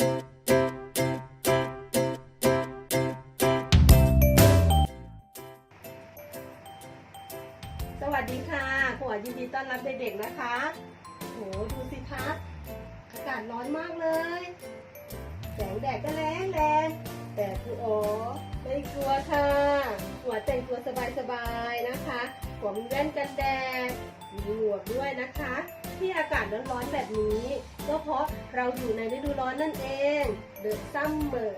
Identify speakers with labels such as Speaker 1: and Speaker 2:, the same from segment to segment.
Speaker 1: สวัสดีค่ะขวยินดีต้อนรับเด็กๆนะคะ โห ดูสิคะอากาศร้อนมากเลย แสงแดดก็แรงแรงแต่ครูโอไม่กลัวค่ะ หัวแต่งตัวสบายๆนะคะหัวมีแว่นกันแดดมีหมวกด้วยนะคะ ที่อากาศร้อนๆแบบนี้ ก็เพราะเราอยู่ในฤดูร้อนนั่นเอง The Summer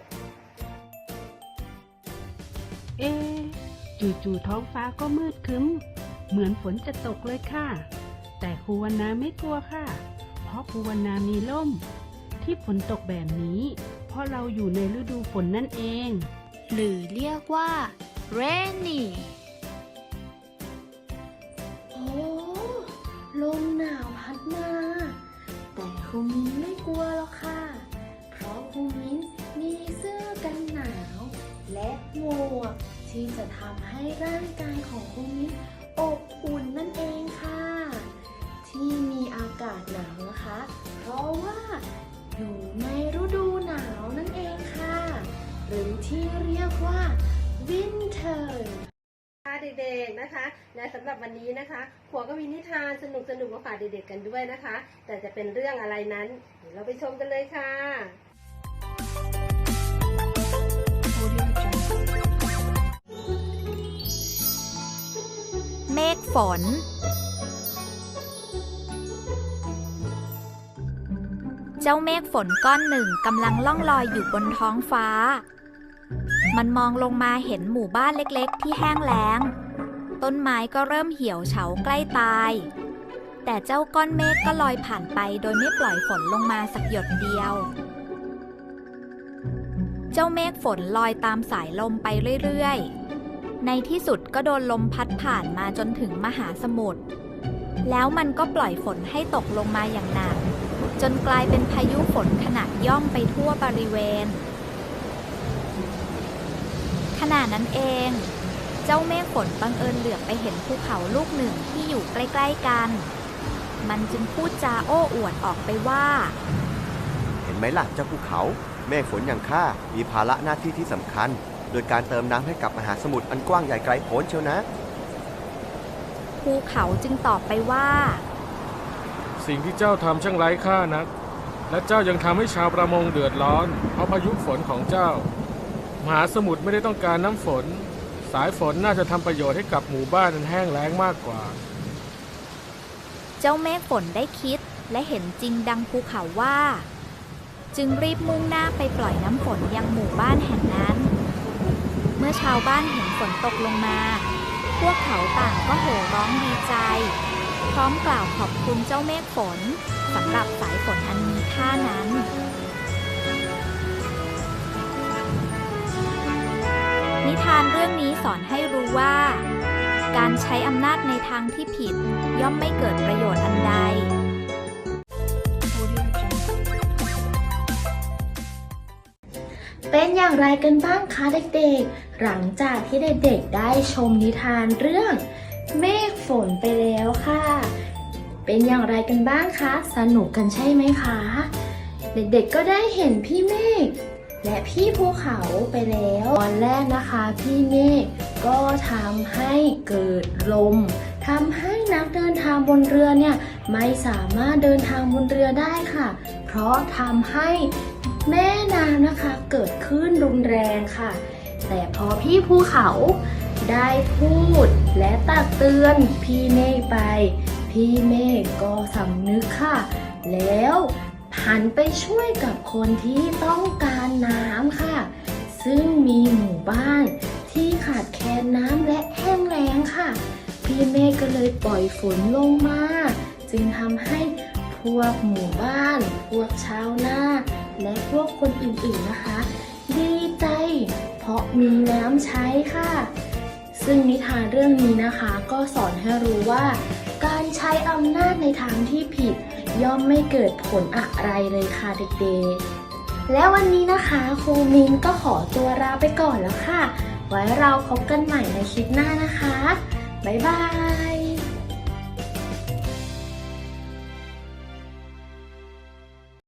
Speaker 2: เอ๊ะจู่ๆท้องฟ้าก็มืดครึ้ม เหมือนฝนจะตกเลยค่ะ แต่ครูวันนาไม่กลัวค่ะ เพราะครูวันนามีร่ม ที่ฝนตกแบบนี้ เพราะเราอยู่ในฤดูฝนนั่นเอง
Speaker 3: หรือเรียกว่า rainy
Speaker 4: รูมิ้นไม่กลัวหรอกค่ะ เพราะครูมิ้นมีเสื้อกันหนาว และหมวกที่จะทำให้ร่างกายของครูมิ้นอบอุ่นนั่นเองค่ะ ที่มีอากาศหนาวนะคะ เพราะว่าอยู่ในฤดูหนาวนั่นเองค่ะ หรือที่เรียกว่า winter
Speaker 1: ค่ะ เด็กๆนะคะ และสำหรับวันนี้นะคะขัวก็มีนิทานสนุกๆมาฝากเด็กๆกันด้วยนะคะ แต่จะเป็นเรื่องอะไรนั้นเดี๋ยวเราไปชมกันเลยค่ะ
Speaker 3: เมฆฝน เจ้าเมฆฝนก้อนหนึ่งกำลังล่องลอยอยู่บนท้องฟ้า มันมองลงมาเห็นหมู่บ้านเล็กๆ ที่แห้งแล้ง ต้นไม้ก็เริ่มเหี่ยวเฉาใกล้ตาย แต่เจ้าก้อนเมฆก็ลอยผ่านไปโดยไม่ปล่อยฝนลงมาสักหยดเดียว เจ้าเมฆฝนลอยตามสายลมไปเรื่อยๆ ในที่สุดก็โดนลมพัดผ่านมาจนถึงมหาสมุทร แล้วมันก็ปล่อยฝนให้ตกลงมาอย่างหนักจนกลายเป็นพายุฝนขนาดย่อมไปทั่วบริเวณ ขณะนั้นเอง เจ้าเมฆฝนบังเอิญเหลือบไปเห็นภูเขาลูกหนึ่งที่อยู่ใกล้ ๆกัน มันจึงพูดจาโอ้อวดออกไปว่า
Speaker 5: เห็นไหมล่ะเจ้าภูเขา เมฆฝนอย่างข้ามีภาระหน้าที่ที่สำคัญ โดยการเติมน้ำให้กับมหาสมุทรอันกว้างใหญ่ไกลโพ้นเชียวนะ
Speaker 3: ภูเขาจึงตอบไปว่า
Speaker 6: สิ่งที่เจ้าทำช่างไร้ค่านัก และเจ้ายังทำให้ชาวประมงเดือดร้อน เพราะพายุฝนของเจ้า มหาสมุทรไม่ได้ต้องการน้ำฝน สายฝนน่าจะทำประโยชน์ให้กับหมู่บ้านอันแห้งแล้งมากกว่า
Speaker 3: เจ้าเมฆฝนได้คิดและเห็นจริงดังภูเขาว่า จึงรีบมุ่งหน้าไปปล่อยน้ำฝนยังหมู่บ้านแห่งนั้น เมื่อชาวบ้านเห็นฝนตกลงมา พวกเขาต่างก็โห่ร้องดีใจ พร้อมกล่าวขอบคุณเจ้าเมฆฝนสำหรับสายฝนอันมีค่านั้น นิทานเรื่องนี้สอนให้รู้ว่า การใช้อำนาจในทางที่ผิด ย่อมไม่เกิดประโยชน์อันใด
Speaker 4: เป็นอย่างไรกันบ้างคะเด็กๆ หลังจากที่เด็กๆได้ชมนิทานเรื่อง เมฆฝนไปแล้วค่ะ เป็นอย่างไรกันบ้างคะ สนุกกันใช่ไหมคะ เด็กๆก็ได้เห็นพี่เมฆ และพี่ภูเขาไปแล้ว ตอนแรกนะคะพี่เมฆก็ทำให้เกิดลมทำให้นักเดินทางบนเรือเนี่ยไม่สามารถเดินทางบนเรือได้ค่ะ เพราะทำให้แม่น้ำนะคะเกิดขึ้นรุนแรงค่ะ แต่พอพี่ภูเขาได้พูดและตักเตือนพี่เมฆไป พี่เมฆก็สำนึกค่ะ แล้ว หันไปช่วยกับคนที่ต้องการน้ำค่ะ ซึ่งมีหมู่บ้านที่ขาดแคลนน้ำและแห้งแล้งค่ะ พี่เมฆก็เลยปล่อยฝนลงมา จึงทำให้พวกหมู่บ้าน พวกชาวนาและพวกคนอื่นๆนะคะ ดีใจ เพราะมีน้ำใช้ค่ะ ซึ่งนิทานเรื่องนี้นะคะ ก็สอนให้รู้ว่า การใช้อำนาจในทางที่ผิด ย่อมไม่เกิดผลอะไรเลยค่ะเด็กๆ และวันนี้นะคะครูมินก็ขอตัวลาไปก่อนแล้วค่ะ ไว้เราพบกันใหม่ในคลิปหน้านะคะ บ๊ายบาย